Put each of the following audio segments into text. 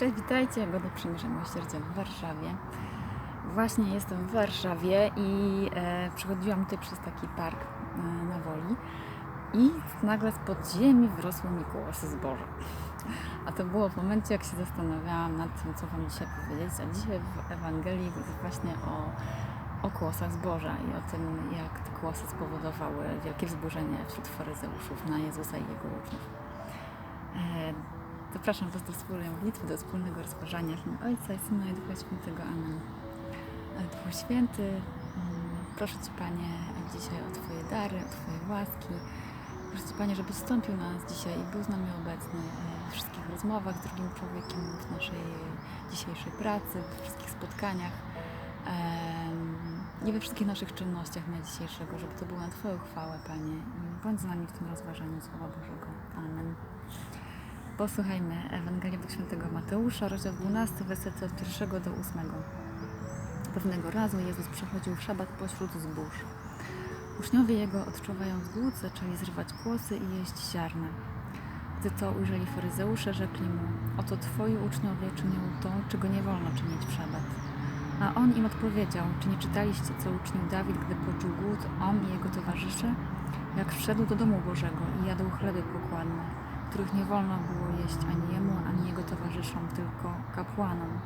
Cześć, witajcie, Godę Przymierza Miłosierdzia w Warszawie. Właśnie jestem w Warszawie i e, przychodziłam tutaj przez taki park e, na Woli i nagle z podziemi wyrosły mi kłosy zboża. A to było w momencie, jak się zastanawiałam nad tym, co Wam dzisiaj powiedzieć, a dzisiaj w Ewangelii jest właśnie o, o kłosach zboża i o tym, jak te kłosy spowodowały wielkie wzburzenie wśród faryzeuszów na Jezusa i Jego uczniów. Zapraszam Was do wspólnej modlitwy, do wspólnego rozważania w imię Ojca i Syna i Ducha Świętego. Amen. Duchu Święty, mm, proszę Cię Panie dzisiaj o Twoje dary, o Twoje łaski. Proszę Cię Panie, żebyś wstąpił na nas dzisiaj i był z nami obecny e, we wszystkich rozmowach z drugim człowiekiem, w naszej dzisiejszej pracy, we wszystkich spotkaniach i we wszystkich naszych czynnościach dnia dzisiejszego, żeby to było na Twoją chwałę, Panie. Bądź z nami w tym rozważaniu Słowa Bożego. Amen. Posłuchajmy Ewangelii według świętego Mateusza, rozdział 12, wersety od 1 do 8. Pewnego razu Jezus przechodził w szabat pośród zbóż. Uczniowie Jego, odczuwając głód, zaczęli zrywać kłosy i jeść ziarna. Gdy to ujrzeli faryzeusze, rzekli mu, oto Twoi uczniowie czynią to, czego nie wolno czynić w szabat. A on im odpowiedział, czy nie czytaliście, co uczynił Dawid, gdy poczuł głód, on i jego towarzysze? Jak wszedł do domu Bożego i jadł chleby pokładne, których nie wolno było jeść ani jemu, ani jego towarzyszom, tylko kapłanom.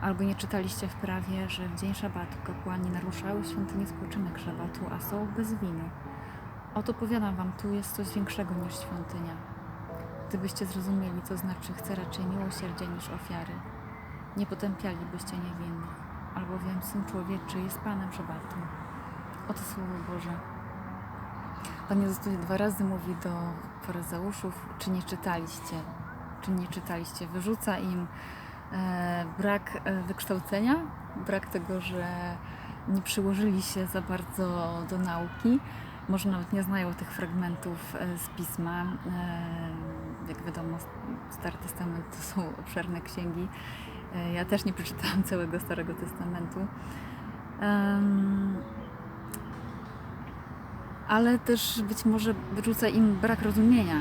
Albo nie czytaliście w prawie, że w dzień szabatu kapłani naruszały świątynię spoczynek szabatu, a są bez winy. Oto powiadam wam, tu jest coś większego niż świątynia. Gdybyście zrozumieli, co znaczy chce raczej miłosierdzia niż ofiary, nie potępialibyście niewinnych, albowiem Syn Człowieczy jest Panem szabatu. Oto Słowo Boże. Pan Jezus dwa razy mówi do faryzeuszów, czy nie czytaliście, czy nie czytaliście. Wyrzuca im e, brak e, wykształcenia, brak tego, że nie przyłożyli się za bardzo do nauki. Może nawet nie znają tych fragmentów e, z pisma. Jak wiadomo, Stary Testament to są obszerne księgi. Ja też nie przeczytałam całego Starego Testamentu. Ale też być może wyrzuca im brak rozumienia,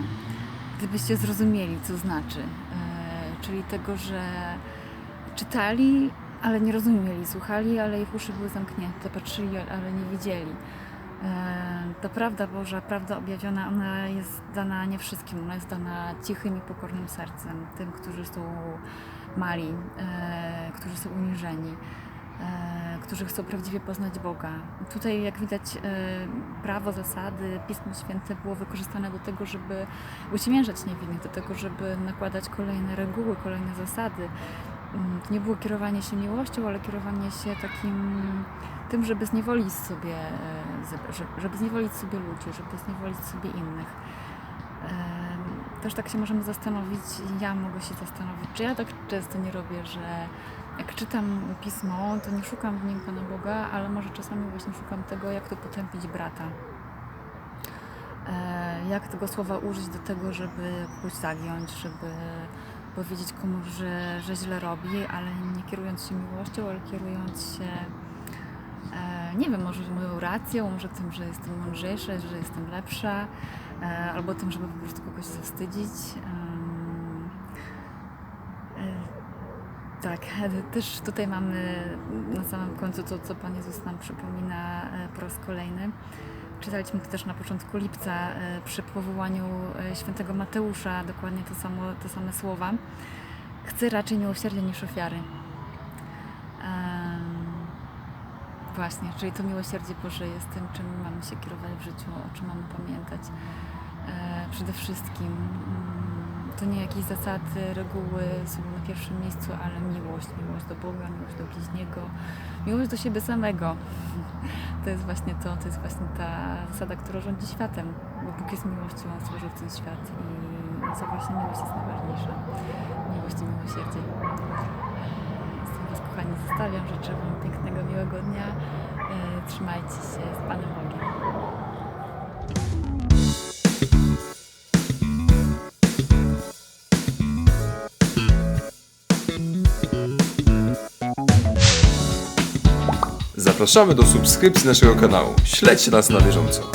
gdybyście zrozumieli, co znaczy. E, czyli tego, że czytali, ale nie rozumieli, słuchali, ale ich uszy były zamknięte, patrzyli, ale nie widzieli. E, ta prawda Boża, prawda objawiona, ona jest dana nie wszystkim, ona jest dana cichym i pokornym sercem, tym, którzy są mali, e, którzy są uniżeni którzy chcą prawdziwie poznać Boga. Tutaj, jak widać, e, prawo, zasady, Pismo Święte było wykorzystane do tego, żeby uciemiężać niewinnych, do tego, żeby nakładać kolejne reguły, kolejne zasady. Mm, To nie było kierowanie się miłością, ale kierowanie się takim tym, żeby zniewolić sobie, e, żeby zniewolić sobie ludzi, żeby zniewolić sobie innych. Też tak się możemy zastanowić, ja mogę się zastanowić, czy ja tak często nie robię, że jak czytam pismo, to nie szukam w nim Pana Boga, ale może czasami właśnie szukam tego, jak to potępić brata. E, Jak tego słowa użyć do tego, żeby kogoś zagiąć, żeby powiedzieć komuś, że, że źle robi, ale nie kierując się miłością, ale kierując się, e, nie wiem, może moją racją, może tym, że jestem mądrzejsza, że jestem lepsza, albo tym, żeby po prostu kogoś zawstydzić. E, tak, e, też tutaj mamy na samym końcu to, co Pan Jezus nam przypomina e, po raz kolejny. Czytaliśmy to też na początku lipca e, przy powołaniu e, świętego Mateusza, dokładnie to samo, te same słowa. Chcę raczej miłosierdzia niż ofiary. Właśnie, czyli to miłosierdzie Boże jest tym, czym mamy się kierować w życiu, o czym mamy pamiętać. E, przede wszystkim mm, to nie jakieś zasady, reguły są na pierwszym miejscu, ale miłość, miłość do Boga, miłość do bliźniego, miłość do siebie samego. To jest właśnie to, to jest właśnie ta zasada, która rządzi światem, bo Bóg jest miłością, On stworzył ten świat i to właśnie miłość jest najważniejsza. Miłość i miłosierdzie. Was, kochani, zostawiam. Życzę Wam pięknego, miłego dnia. E, Trzymajcie się z Panem Bogiem. Zapraszamy do subskrypcji naszego kanału. Śledźcie nas na bieżąco.